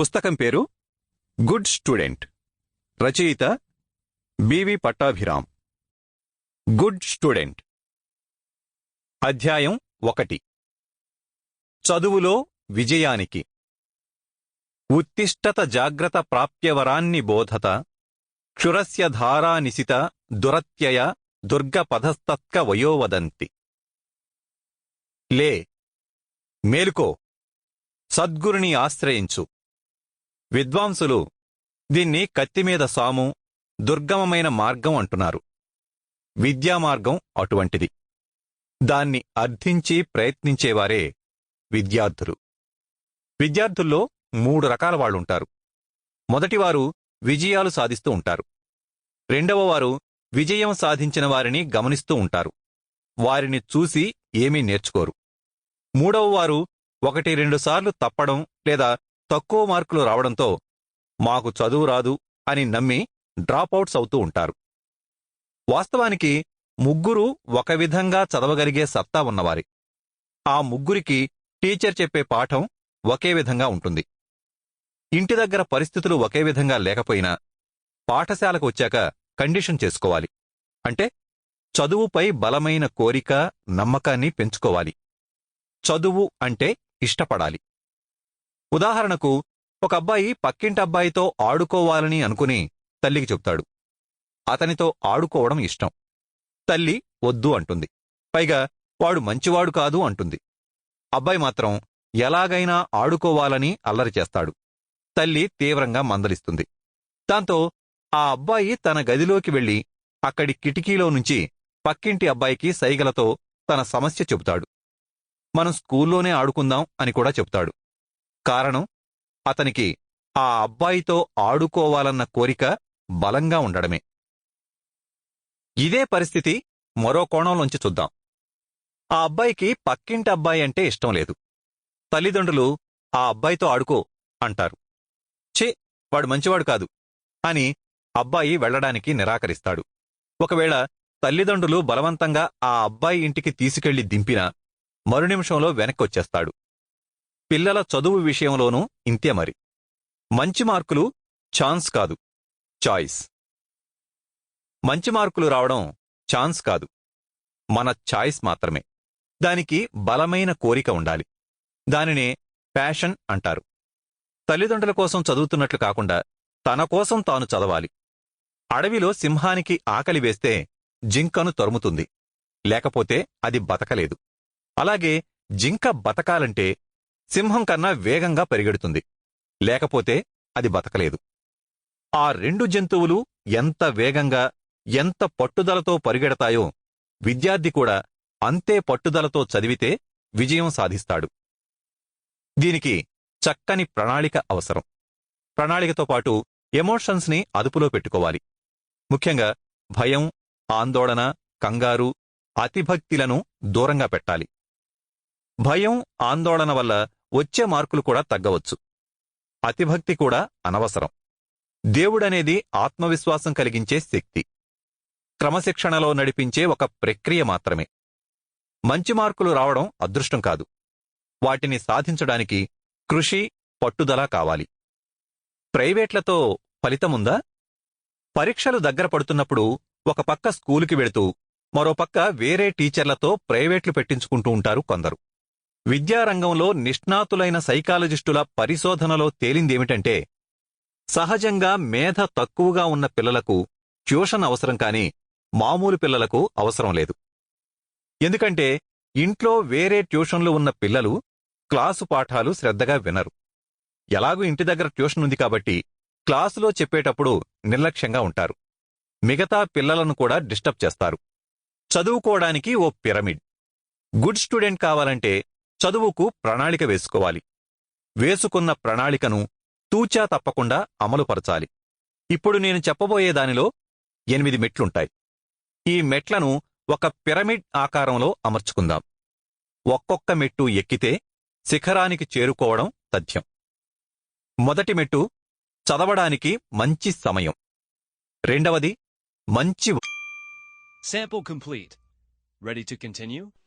పుస్తకం పేరు good student. రచయిత బివి పట్టాభిరామ్. Good student. అధ్యాయం ఒకటి. చదువులో విజయానికి. ఉత్తిష్టత జాగ్రత్త ప్రాప్యవరాన్ని బోధత క్షురస్య ధారానిశిత దురత్యయ దుర్గపథస్తత్క వయోవదంతి. లే మేలుకో సద్గురుని ఆశ్రయించు. విద్వాంసులు దీన్ని కత్తిమీద సాము దుర్గమమైన మార్గం అంటున్నారు. విద్యామార్గం అటువంటిది. దాన్ని అర్థించి ప్రయత్నించేవారే విద్యార్థులు. విద్యార్థుల్లో మూడు రకాల వాళ్ళుంటారు. మొదటివారు విజయాలు సాధిస్తూ ఉంటారు. రెండవవారు విజయం సాధించిన వారిని గమనిస్తూ ఉంటారు. వారిని చూసి ఏమీ నేర్చుకోరు. మూడవవారు ఒకటి రెండుసార్లు తప్పడం లేదా తక్కువ మార్కులు రావడంతో మాకు చదువు రాదు అని నమ్మి డ్రాపౌట్స్ అవుతూ ఉంటారు. వాస్తవానికి ముగ్గురు ఒక విధంగా చదవగలిగే సత్తా ఉన్నవారి. ఆ ముగ్గురికి టీచర్ చెప్పే పాఠం ఒకే విధంగా ఉంటుంది. ఇంటి దగ్గర పరిస్థితులు ఒకే విధంగా లేకపోయినా పాఠశాలకు వచ్చాక కండిషన్ చేసుకోవాలి. అంటే చదువుపై బలమైన కోరిక నమ్మకాన్ని పెంచుకోవాలి. చదువు అంటే ఇష్టపడాలి. ఉదాహరణకు ఒక అబ్బాయి పక్కింటి అబ్బాయితో ఆడుకోవాలని అనుకుని తల్లికి చెప్తాడు. అతనితో ఆడుకోవడం ఇష్టం. తల్లి వద్దు అంటుంది. పైగా వాడు మంచివాడు కాదు అంటుంది. అబ్బాయి మాత్రం ఎలాగైనా ఆడుకోవాలని అల్లరి చేస్తాడు. తల్లి తీవ్రంగా మందలిస్తుంది. దాంతో ఆ అబ్బాయి తన గదిలోకి వెళ్ళి అక్కడి కిటికీలో నుంచి పక్కింటి అబ్బాయికి సైగలతో తన సమస్య చెబుతాడు. మనం స్కూల్లోనే ఆడుకుందాం అని కూడా చెప్తాడు కారణం అతనికి ఆ అబ్బాయితో ఆడుకోవాలన్న కోరిక బలంగా ఉండడమే. ఇదే పరిస్థితి మరో కోణంలోంచి చూద్దాం. ఆ అబ్బాయికి పక్కింటి అబ్బాయి అంటే ఇష్టం లేదు. తల్లిదండ్రులు ఆ అబ్బాయితో ఆడుకో అంటారు. ఛే వాడు మంచివాడు కాదు అని అబ్బాయి వెళ్ళడానికి నిరాకరిస్తాడు. ఒకవేళ తల్లిదండ్రులు బలవంతంగా ఆ అబ్బాయి ఇంటికి తీసుకెళ్ళి దింపినా మరునిమిషంలో వెనక్కొచ్చేస్తాడు. పిల్లల చదువు విషయంలోనూ ఇంతే మరి. మంచి మార్కులు ఛాన్స్ కాదు. చాయిస్. మంచి మార్కులు రావడం ఛాన్స్ కాదు. మన ఛాయిస్ మాత్రమే. దానికి బలమైన కోరిక ఉండాలి. దానినే ప్యాషన్ అంటారు. తల్లిదండ్రుల కోసం చదువుతున్నట్లు కాకుండా తన కోసం తాను చదవాలి. అడవిలో సింహానికి ఆకలి వేస్తే జింకను తరుముతుంది. లేకపోతే అది బతకలేదు. అలాగే జింక బతకాలంటే సింహం కన్నా వేగంగా పరిగెడుతుంది. లేకపోతే అది బతకలేదు. ఆ రెండు జంతువులు ఎంత వేగంగా ఎంత పట్టుదలతో పరిగెడతాయో విద్యార్థి కూడా అంతే పట్టుదలతో చదివితే విజయం సాధిస్తాడు. దీనికి చక్కని ప్రణాళిక అవసరం. ప్రణాళికతో పాటు ఎమోషన్స్ని అదుపులో పెట్టుకోవాలి. ముఖ్యంగా భయం ఆందోళన కంగారు అతిభక్తిలను దూరంగా పెట్టాలి. భయం ఆందోళన వల్ల వచ్చే మార్కులు కూడా తగ్గవచ్చు. అతిభక్తి కూడా అనవసరం. దేవుడనేది ఆత్మవిశ్వాసం కలిగించే శక్తి. క్రమశిక్షణలో నడిపించే ఒక ప్రక్రియ మాత్రమే. మంచి మార్కులు రావడం అదృష్టం కాదు. వాటిని సాధించడానికి కృషి పట్టుదల కావాలి. ప్రైవేట్లతో ఫలితముందా? పరీక్షలు దగ్గర పడుతున్నప్పుడు ఒక పక్క స్కూలుకి వెళుతూ మరోపక్క వేరే టీచర్లతో ప్రైవేట్లు పెట్టించుకుంటూ ఉంటారు కొందరు. విద్యారంగంలో నిష్ణాతులైన సైకాలజిస్టుల పరిశోధనలో తేలిందేమిటంటే సహజంగా మేధ తక్కువగా ఉన్న పిల్లలకు ట్యూషన్ అవసరం కాని మామూలు పిల్లలకు అవసరం లేదు. ఎందుకంటే ఇంట్లో వేరే ట్యూషన్లు ఉన్న పిల్లలు క్లాసు పాఠాలు శ్రద్ధగా వినరు. ఎలాగూ ఇంటి దగ్గర ట్యూషన్ ఉంది కాబట్టి క్లాసులో చెప్పేటప్పుడు నిర్లక్ష్యంగా ఉంటారు. మిగతా పిల్లలను కూడా డిస్టర్బ్ చేస్తారు. చదువుకోవడానికి ఓ పిరమిడ్. గుడ్ స్టూడెంట్ కావాలంటే చదువుకు ప్రణాళిక వేసుకోవాలి. వేసుకున్న ప్రణాళికను తూచా తప్పకుండా అమలుపరచాలి. ఇప్పుడు నేను చెప్పబోయే దానిలో ఎనిమిది మెట్లుంటాయి. ఈ మెట్లను ఒక పిరమిడ్ ఆకారంలో అమర్చుకుందాం. ఒక్కొక్క మెట్టు ఎక్కితే శిఖరానికి చేరుకోవడం తథ్యం. మొదటి మెట్టు చదవడానికి మంచి సమయం. రెండవది మంచి Sample complete. Ready to continue?